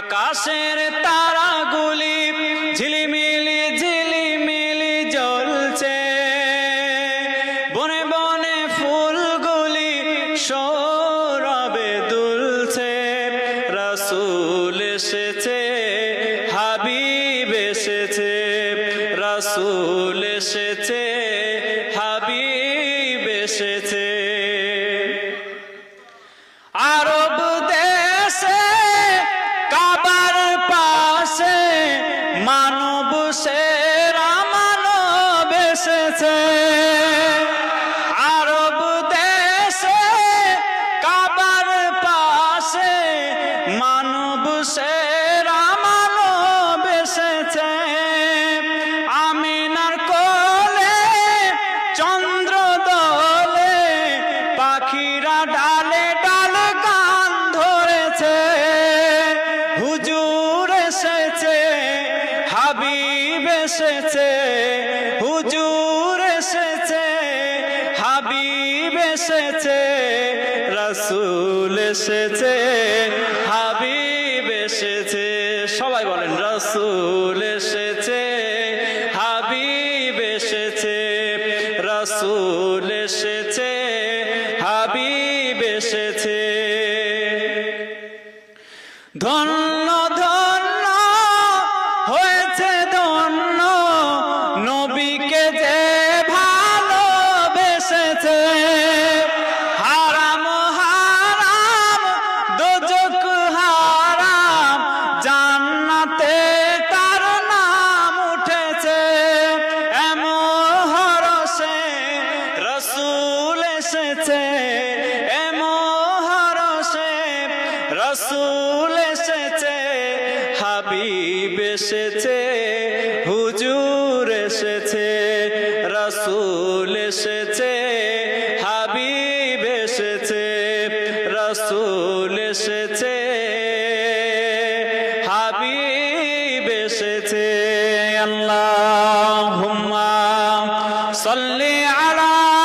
আকাশের তারাগুলি ঝিলিমিলি ঝিলিমিলি জ্বলছে। বনে বনে ফুলগুলি সৌরবে দুলছে। রসুল এসেছে, হাবিব এসেছে। রসুল এসেছে, হাবিব এসেছে। মানব সেরা মানব এসেছে। আরব দেশে, কাবার পাশে মানব সেরা মানব আমিনার কোলে চন্দ্র দলে পাখিরা ডালে এসেছে, হুজুর এসেছে, হাবিব এসেছে, রসুল এসেছে, হাবিব এসেছে, সবাই বলেন রসুল এসেছে, হাবিব এসেছে, রসুল এসেছে, হাবিব এসেছে। ধন্য ধন্য হয়েছে এসেছে মহারসে রসুল এসেছে, হাবিব এসেছে, হুজুর এসেছে, রসুল এসেছে, হাবিব এসেছে, রসুল এসেছে, হাবিব এসেছে। আল্লাহ সল্লি আলা